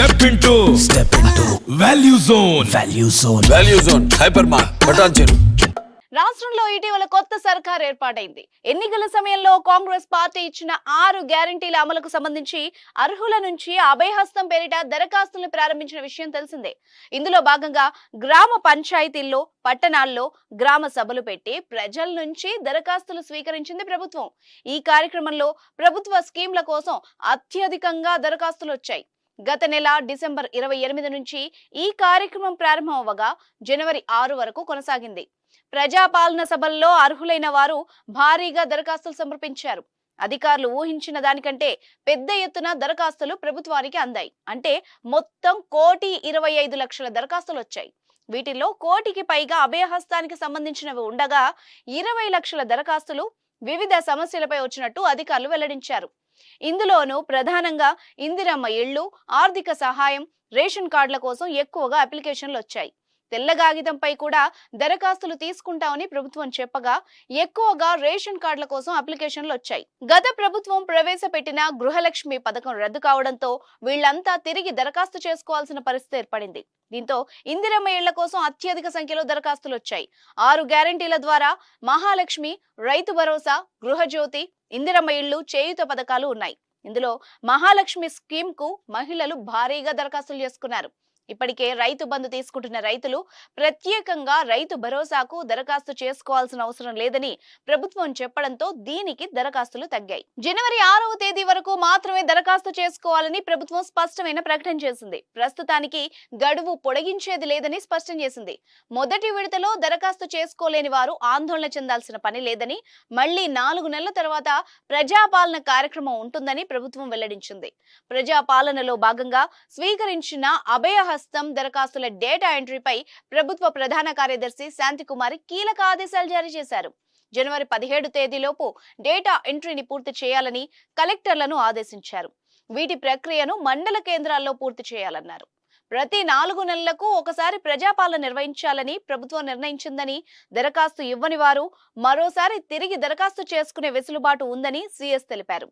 Step into step into value zone value zone value zone hyper mart బటాన్ చెరు రాష్ట్రంలో ఇటీవల కొత్త సర్కార్ ఏర్పాటైంది. ఎన్నికల సమయంలో కాంగ్రెస్ పార్టీ ఇచ్చిన ఆరు గ్యారంటీల అమలుకు సంబంధించి అర్హుల నుంచి అభయహస్తం పేరిట దరఖాస్తులను ప్రారంభించిన విషయం తెలిసిందే. ఇందులో భాగంగా గ్రామ పంచాయతీల్లో పట్టణాల్లో గ్రామ సభలు పెట్టి ప్రజల నుంచి దరఖాస్తులు స్వీకరించింది ప్రభుత్వం. ఈ కార్యక్రమంలో ప్రభుత్వ స్కీమ్ల కోసం అత్యధికంగా దరఖాస్తులు వచ్చాయి గత నెల డిసెంబర్ ఇరవై ఎనిమిది నుంచి ఈ కార్యక్రమం ప్రారంభం అవ్వగా జనవరి ఆరు వరకు కొనసాగింది. ప్రజాపాలన సభల్లో అర్హులైన వారు భారీగా దరఖాస్తులు సమర్పించారు. అధికారులు ఊహించిన దానికంటే పెద్ద ఎత్తున దరఖాస్తులు ప్రభుత్వానికి అందాయి. అంటే మొత్తం కోటి ఇరవై ఐదు లక్షల దరఖాస్తులు వచ్చాయి. వీటిల్లో కోటికి పైగా అభయహస్తానికి సంబంధించినవి ఉండగా ఇరవై లక్షల దరఖాస్తులు వివిధ సమస్యలపై వచ్చినట్టు అధికారులు వెల్లడించారు. ఇందులోనూ ప్రధానంగా ఇందిరమ్మ ఇళ్ళు ఆర్థిక సహాయం రేషన్ కార్డుల కోసం ఎక్కువగా అప్లికేషన్లు వచ్చాయి. తెల్ల కాగితంపై కూడా దరఖాస్తులు తీసుకుంటామని ప్రభుత్వం చెప్పగా ఎక్కువగా రేషన్ కార్డుల కోసం అప్లికేషన్లు వచ్చాయి. గత ప్రభుత్వం ప్రవేశపెట్టిన గృహలక్ష్మి పథకం రద్దు కావడంతో వీళ్ళంతా తిరిగి దరఖాస్తు చేసుకోవాల్సిన పరిస్థితి ఏర్పడింది. దీంతో ఇందిరమ్మ ఇళ్ళ కోసం అత్యధిక సంఖ్యలో దరఖాస్తులు వచ్చాయి. ఆరు గ్యారంటీల ద్వారా మహాలక్ష్మి రైతు భరోసా గృహజ్యోతి ఇందిరమ్మ ఇళ్ళు చేయుత పథకాలు ఉన్నాయి. ఇందులో మహాలక్ష్మి స్కీమ్కు మహిళలు భారీగా దరఖాస్తులు చేసుకున్నారు. ఇప్పటికే రైతు బంధు తీసుకుంటున్న రైతులు ప్రత్యేకంగా రైతు భరోసాకు దరఖాస్తు చేసుకోవాల్సిన అవసరం లేదని ప్రభుత్వం చెప్పడంతో దీనికి దరఖాస్తులు తగ్గాయి. జనవరి ఆరవ తేదీ వరకు మాత్రమే దరఖాస్తు చేసుకోవాలని ప్రభుత్వం స్పష్టమైన ప్రకటన చేసింది. ప్రస్తుతానికి గడువు పొడిగించేది లేదని స్పష్టం చేసింది. మొదటి విడతలో దరఖాస్తు చేసుకోలేని వారు ఆందోళన చెందాల్సిన పని లేదని మళ్ళీ నాలుగు నెలల తర్వాత ప్రజాపాలన కార్యక్రమం ఉంటుందని ప్రభుత్వం వెల్లడించింది. ప్రజాపాలనలో భాగంగా స్వీకరించిన అభయహస్తం దరఖాస్తుల డేటా ఎంట్రీపై ప్రభుత్వ ప్రధాన కార్యదర్శి శాంతికుమారి కీలక ఆదేశాలు జారీ చేశారు. జనవరి పదిహేడు తేదీలోపు డేటా ఎంట్రీని పూర్తి చేయాలని కలెక్టర్లను ఆదేశించారు. వీటి ప్రక్రియను మండల కేంద్రాల్లో పూర్తి చేయాలన్నారు. ప్రతి నాలుగు నెలలకు ఒకసారి ప్రజాపాలన నిర్వహించాలని ప్రభుత్వం నిర్ణయించిందని దరఖాస్తు ఇవ్వని వారు మరోసారి తిరిగి దరఖాస్తు చేసుకునే వెసులుబాటు ఉందని సీఎస్ తెలిపారు.